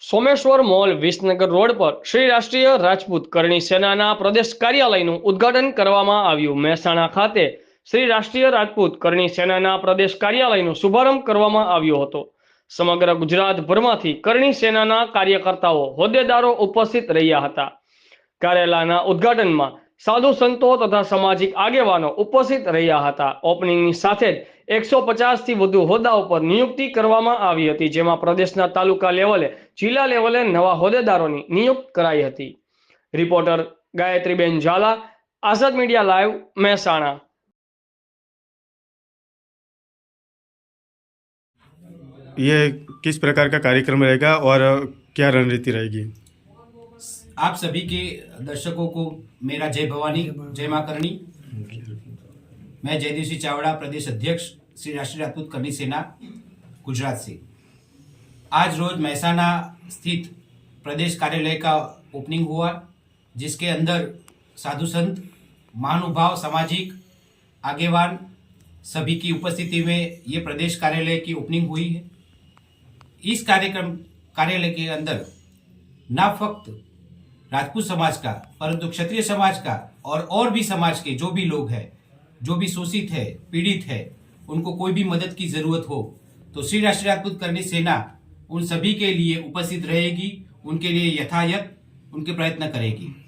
Someshwar mall Visnagar road પર શ્રી રાષ્ટ્રીય રાજપૂત કરણી સેનાના પ્રદેશ કાર્યાલયનું ઉદ્ઘાટન કરવામાં આવ્યું મહેસાણા ખાતે શ્રી રાષ્ટ્રીય રાજપૂત કરણી સેનાના પ્રદેશ કાર્યાલયનો શુભારંભ કરવામાં આવ્યો હતો સમગ્ર ગુજરાતભરમાંથી કરણી સેનાના કાર્યકર્તાઓ હોદ્દેદારો ઉપસ્થિત રહ્યા હતા કાર્યાલયના ઉદ્ઘાટનમાં સાધુ સંતો તથા સામાજિક આગેવાનો ઉપસ્થિત રહ્યા હતા ઓપનિંગની સાથે જ 150 થી વધુ હોદ્દાઓ પર નિયુક્તિ કરવામાં આવી હતી જેમાં પ્રદેશના તાલુકા લેવલે જિલ્લા લેવલે નવા હોદ્દેદારોની નિયુક્ત કરાઈ હતી રિપોર્ટર ગાયત્રીબેન ઝાલા આસત મીડિયા લાઈવ મહેસાણા યે કિસ પ્રકાર કા કાર્યક્રમ રહેગા ઓર ક્યા રણનીતિ રહેગી આપ સભી કે દર્શકો કો મેરા જય ભવાની જય માં કરણી मैं जयदेव सिंह चावड़ा प्रदेश अध्यक्ष श्री राष्ट्रीय राजपूत कर्णी सेना गुजरात से आज रोज महसाना स्थित प्रदेश कार्यालय का ओपनिंग हुआ जिसके अंदर साधु संत महानुभाव सामाजिक आगेवान सभी की उपस्थिति में ये प्रदेश कार्यालय की ओपनिंग हुई है इस कार्यक्रम कार्यालय के अंदर न फक्त राजपूत समाज का परंतु क्षत्रिय समाज का और और भी समाज के जो भी लोग हैं जो भी शोषित है पीड़ित है उनको कोई भी मदद की जरूरत हो तो श्री राष्ट्रीय राजपूत करनी सेना उन सभी के लिए उपस्थित रहेगी उनके लिए यथायत उनके प्रयत्न करेगी